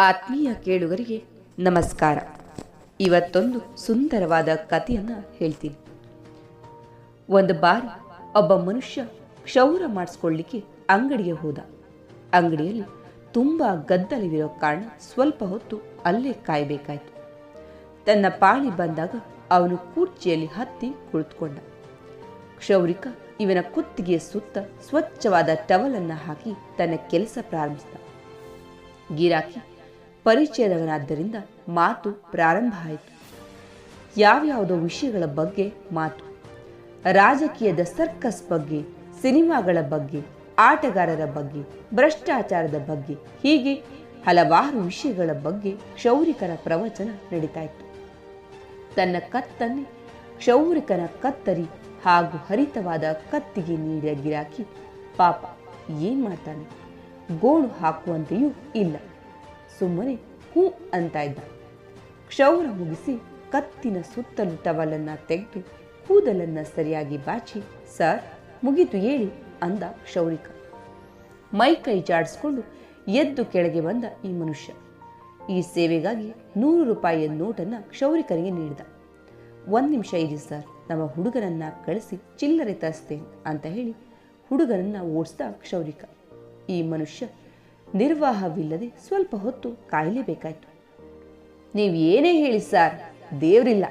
ಆತ್ಮೀಯ ಕೇಳುಗರಿಗೆ ನಮಸ್ಕಾರ. ಇವತ್ತೊಂದು ಸುಂದರವಾದ ಕಥೆಯನ್ನು ಹೇಳ್ತೀನಿ. ಒಂದು ಬಾರಿ ಒಬ್ಬ ಮನುಷ್ಯ ಕ್ಷೌರ ಮಾಡಿಸ್ಕೊಳ್ಳಿಕ್ಕೆ ಅಂಗಡಿಗೆ ಹೋದ. ಅಂಗಡಿಯಲ್ಲಿ ತುಂಬ ಗದ್ದಲವಿರೋ ಕಾರಣ ಸ್ವಲ್ಪ ಹೊತ್ತು ಅಲ್ಲೇ ಕಾಯಬೇಕಾಯಿತು. ತನ್ನ ಪಾಳಿ ಬಂದಾಗ ಅವನು ಕುರ್ಚಿಯಲ್ಲಿ ಹತ್ತಿ ಕುಳಿತುಕೊಂಡ. ಕ್ಷೌರಿಕ ಇವನ ಕುತ್ತಿಗೆಯ ಸುತ್ತ ಸ್ವಚ್ಛವಾದ ಟವಲನ್ನು ಹಾಕಿ ತನ್ನ ಕೆಲಸ ಪ್ರಾರಂಭಿಸಿದ. ಗಿರಾಕಿ ಪರಿಚಯದವನಾದ್ದರಿಂದ ಮಾತು ಪ್ರಾರಂಭ ಆಯಿತು. ಯಾವ್ಯಾವುದೋ ವಿಷಯಗಳ ಬಗ್ಗೆ ಮಾತು. ರಾಜಕೀಯದ ಸರ್ಕಸ್ ಬಗ್ಗೆ, ಸಿನಿಮಾಗಳ ಬಗ್ಗೆ, ಆಟಗಾರರ ಬಗ್ಗೆ, ಭ್ರಷ್ಟಾಚಾರದ ಬಗ್ಗೆ, ಹೀಗೆ ಹಲವಾರು ವಿಷಯಗಳ ಬಗ್ಗೆ ಕ್ಷೌರಿಕರ ಪ್ರವಚನ ನಡೀತಾ ಇತ್ತು. ತನ್ನ ಕತ್ತನ್ನೇ ಕ್ಷೌರಿಕನ ಕತ್ತರಿ ಹಾಗೂ ಹರಿತವಾದ ಕತ್ತಿಗೆ ನೀಡಿದ ಗಿರಾಕಿ ಪಾಪ ಏನ್ ಮಾಡ್ತಾನೆ? ಗೋಣು ಹಾಕುವಂತೆಯೂ ಇಲ್ಲ. ಸುಮ್ಮನೆ ಹೂ ಅಂತ ಇದ್ದ. ಕ್ಷೌರ ಮುಗಿಸಿ ಕತ್ತಿನ ಸುತ್ತಲೂ ಟವಲನ್ನ ತೆಗೆದು ಕೂದಲನ್ನ ಸರಿಯಾಗಿ ಬಾಚಿ, ಸರ್, ಮುಗಿತು ಹೇಳಿ ಅಂದ ಕ್ಷೌರಿಕ. ಮೈ ಕೈ ಜಾಡಿಸ್ಕೊಂಡು ಎದ್ದು ಕೆಳಗೆ ಬಂದ ಈ ಮನುಷ್ಯ. ಈ ಸೇವೆಗಾಗಿ ನೂರು ರೂಪಾಯಿಯ ನೋಟನ್ನು ಕ್ಷೌರಿಕರಿಗೆ ನೀಡಿದ. ಒಂದು ನಿಮಿಷ ಇರಿ ಸರ್, ನಮ್ಮ ಹುಡುಗರನ್ನ ಕಳಿಸಿ ಚಿಲ್ಲರೆ ತರಿಸ್ತೇನೆ ಅಂತ ಹೇಳಿ ಹುಡುಗರನ್ನ ಓಡಿಸ್ದ ಕ್ಷೌರಿಕ. ಈ ಮನುಷ್ಯ ನಿರ್ವಾಹವಿಲ್ಲದೆ ಸ್ವಲ್ಪ ಹೊತ್ತು ಕಾಯಲೇಬೇಕಾಯ್ತು. ನೀವು ಏನೇ ಹೇಳಿ ಸರ್, ದೇವ್ರಿಲ್ಲ.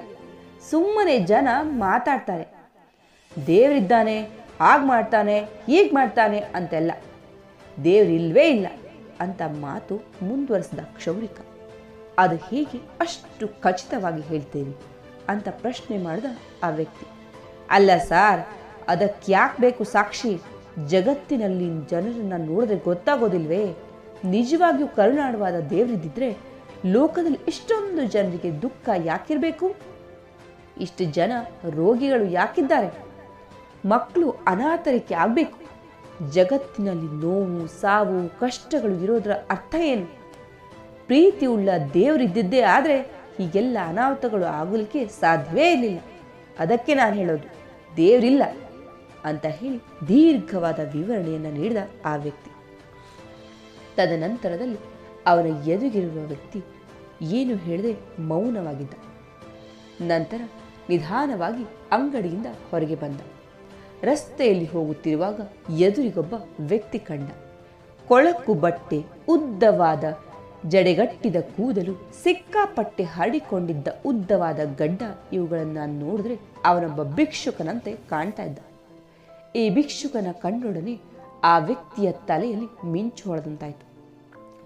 ಸುಮ್ಮನೆ ಜನ ಮಾತಾಡ್ತಾರೆ. ದೇವ್ರಿದ್ದಾನೆ, ಹಾಗೆ ಮಾಡ್ತಾನೆ, ಹೀಗೆ ಮಾಡ್ತಾನೆ ಅಂತೆಲ್ಲ. ದೇವ್ರಿಲ್ವೇ ಇಲ್ಲ ಅಂತ ಮಾತು ಮುಂದುವರೆಸಿದ ಕ್ಷೌರಿಕ. ಅದು ಹೀಗೆ ಅಷ್ಟು ಖಚಿತವಾಗಿ ಹೇಳ್ತೀರಿ ಅಂತ ಪ್ರಶ್ನೆ ಮಾಡಿದ ಆ ವ್ಯಕ್ತಿ. ಅಲ್ಲ ಸಾರ್ ಅದಕ್ಕೆ ಯಾಕೆ ಬೇಕು ಸಾಕ್ಷಿ? ಜಗತ್ತಿನಲ್ಲಿ ಜನರನ್ನು ನೋಡಿದ್ರೆ ಗೊತ್ತಾಗೋದಿಲ್ವೇ? ನಿಜವಾಗಿಯೂ ಕರುಣಾಡುವಾದ ದೇವರಿದ್ದಿದ್ರೆ ಲೋಕದಲ್ಲಿ ಇಷ್ಟೊಂದು ಜನರಿಗೆ ದುಃಖ ಯಾಕಿರಬೇಕು? ಇಷ್ಟು ಜನ ರೋಗಿಗಳು ಯಾಕಿದ್ದಾರೆ? ಮಕ್ಕಳು ಅನಾಥರಿಕೆ ಆಗಬೇಕು. ಜಗತ್ತಿನಲ್ಲಿ ನೋವು, ಸಾವು, ಕಷ್ಟಗಳು ಇರೋದರ ಅರ್ಥ ಏನು? ಪ್ರೀತಿ ಉಳ್ಳ ದೇವರಿದ್ದಿದ್ದೇ ಆದರೆ ಹೀಗೆಲ್ಲ ಅನಾಹುತಗಳು ಆಗಲಿಕ್ಕೆ ಸಾಧ್ಯವೇ ಇರಲಿಲ್ಲ. ಅದಕ್ಕೆ ನಾನು ಹೇಳೋದು, ದೇವರಿಲ್ಲ ಅಂತ ಹೇಳಿ ದೀರ್ಘವಾದ ವಿವರಣೆಯನ್ನು ನೀಡಿದ ಆ ವ್ಯಕ್ತಿ. ತದನಂತರದಲ್ಲಿ ಅವನ ಎದುಗಿರುವ ವ್ಯಕ್ತಿ ಏನು ಹೇಳದೆ ಮೌನವಾಗಿದ್ದ. ನಂತರ ನಿಧಾನವಾಗಿ ಅಂಗಡಿಯಿಂದ ಹೊರಗೆ ಬಂದ. ರಸ್ತೆಯಲ್ಲಿ ಹೋಗುತ್ತಿರುವಾಗ ಎದುರಿಗೊಬ್ಬ ವ್ಯಕ್ತಿ ಕಂಡ. ಕೊಳಕು ಬಟ್ಟೆ, ಉದ್ದವಾದ ಜಡೆಗಟ್ಟಿದ ಕೂದಲು, ಸಿಕ್ಕಾಪಟ್ಟೆ ಹರಡಿಕೊಂಡಿದ್ದ ಉದ್ದವಾದ ಗಡ್ಡ ಇವುಗಳನ್ನು ನೋಡಿದ್ರೆ ಅವನೊಬ್ಬ ಭಿಕ್ಷುಕನಂತೆ ಕಾಣ್ತಾ ಇದ್ದ. ಈ ಭಿಕ್ಷುಕನ ಕಣ್ಣೊಡನೆ ಆ ವ್ಯಕ್ತಿಯ ತಲೆಯಲ್ಲಿ ಮಿಂಚು ಹೊಡೆದಂತಾಯ್ತು.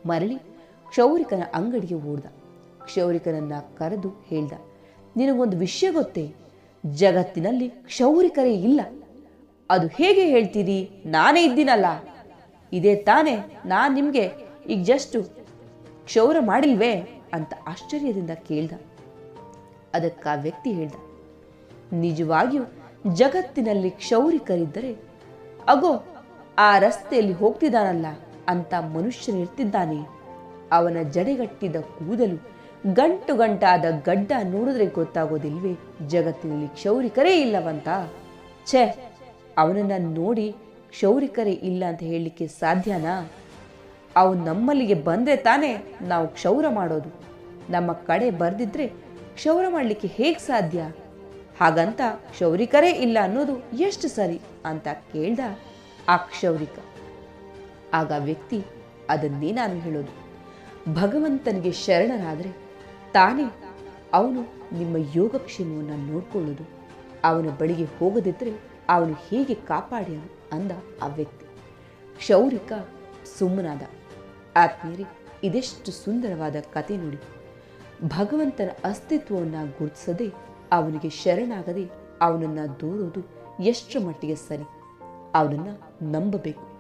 ಮರಳಿ ಕ್ಷೌರಿಕನ ಅಂಗಡಿಗೆ ಓಡ್ದ. ಕ್ಷೌರಿಕನನ್ನ ಕರೆದು ಹೇಳ್ದ, ನಿನಗೊಂದು ವಿಷಯ ಗೊತ್ತೇ? ಜಗತ್ತಿನಲ್ಲಿ ಕ್ಷೌರಿಕರೇ ಇಲ್ಲ. ಅದು ಹೇಗೆ ಹೇಳ್ತೀರಿ? ನಾನೇ ಇದ್ದೀನಲ್ಲ. ಇದೇ ತಾನೇ ನಾನು ನಿಮಗೆ ಈಗ ಜಸ್ಟು ಕ್ಷೌರ ಮಾಡಿಲ್ವೇ? ಅಂತ ಆಶ್ಚರ್ಯದಿಂದ ಕೇಳ್ದ. ಅದಕ್ಕೆ ಆ ವ್ಯಕ್ತಿ ಹೇಳ್ದ, ನಿಜವಾಗಿಯೂ ಜಗತ್ತಿನಲ್ಲಿ ಕ್ಷೌರಿಕರಿದ್ದರೆ, ಅಗೋ, ಆ ರಸ್ತೆಯಲ್ಲಿ ಹೋಗ್ತಿದ್ದಾನಲ್ಲ ಅಂತ ಮನುಷ್ಯನಿರ್ತಿದ್ದಾನೆ ಅವನ ಜಡೆಗಟ್ಟಿದ ಕೂದಲು, ಗಂಟು ಗಂಟಾದ ಗಡ್ಡ ನೋಡಿದ್ರೆ ಗೊತ್ತಾಗೋದಿಲ್ವೇ? ಜಗತ್ತಿನಲ್ಲಿ ಕ್ಷೌರಿಕರೇ ಇಲ್ಲವಂತ? ಛೇ, ಅವನನ್ನ ನೋಡಿ ಕ್ಷೌರಿಕರೇ ಇಲ್ಲ ಅಂತ ಹೇಳಲಿಕ್ಕೆ ಸಾಧ್ಯನಾ? ಅವು ನಮ್ಮಲ್ಲಿಗೆ ಬಂದರೆ ತಾನೇ ನಾವು ಕ್ಷೌರ ಮಾಡೋದು. ನಮ್ಮ ಕಡೆ ಬರ್ದಿದ್ರೆ ಕ್ಷೌರ ಮಾಡಲಿಕ್ಕೆ ಹೇಗೆ ಸಾಧ್ಯ? ಹಾಗಂತ ಕ್ಷೌರಿಕರೇ ಇಲ್ಲ ಅನ್ನೋದು ಎಷ್ಟು ಸರಿ ಅಂತ ಕೇಳ್ದ ಆ ಕ್ಷೌರಿಕ. ಆಗ ವ್ಯಕ್ತಿ ಅದನ್ನೇ ನಾನು ಹೇಳೋದು. ಭಗವಂತನಿಗೆ ಶರಣರಾದರೆ ತಾನೇ ಅವನು ನಿಮ್ಮ ಯೋಗಕ್ಷೇಮವನ್ನು ನೋಡಿಕೊಳ್ಳೋದು. ಅವನ ಬಳಿಗೆ ಹೋಗದಿದ್ದರೆ ಅವನು ಹೇಗೆ ಕಾಪಾಡ್ಯಾನು ಅಂದ ಆ ವ್ಯಕ್ತಿ. ಕ್ಷೌರಿಕ ಸುಮ್ಮನಾದ. ಆತ್ಮೀಯರಿ, ಇದೆಷ್ಟು ಸುಂದರವಾದ ಕತೆ ನೋಡಿ. ಭಗವಂತನ ಅಸ್ತಿತ್ವವನ್ನು ಗುರುತಿಸದೆ ಅವನಿಗೆ ಶರಣಾಗದೆ ಅವನನ್ನು ದೂರೋದು ಎಷ್ಟು ಮಟ್ಟಿಗೆ ಸರಿ. ಅವನನ್ನು ನಂಬಬೇಕು.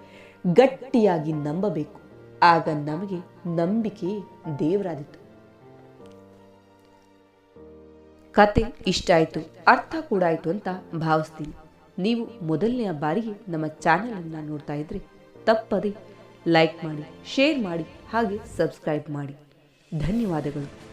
ಗಟ್ಟಿಯಾಗಿ ನಂಬಬೇಕು. ಆಗ ನಮಗೆ ನಂಬಿಕೆ ದೇವರಾದಿತ್ತು ಕತೆ ಇಷ್ಟ ಆಯಿತು, ಅರ್ಥ ಕೂಡ ಆಯಿತು ಅಂತ ಭಾವಿಸ್ತೀನಿ. ನೀವು ಮೊದಲನೆಯ ಬಾರಿಗೆ ನಮ್ಮ ಚಾನಲನ್ನು ನೋಡ್ತಾ ಇದ್ರೆ ತಪ್ಪದೆ ಲೈಕ್ ಮಾಡಿ, ಶೇರ್ ಮಾಡಿ, ಹಾಗೆ ಸಬ್ಸ್ಕ್ರೈಬ್ ಮಾಡಿ. ಧನ್ಯವಾದಗಳು.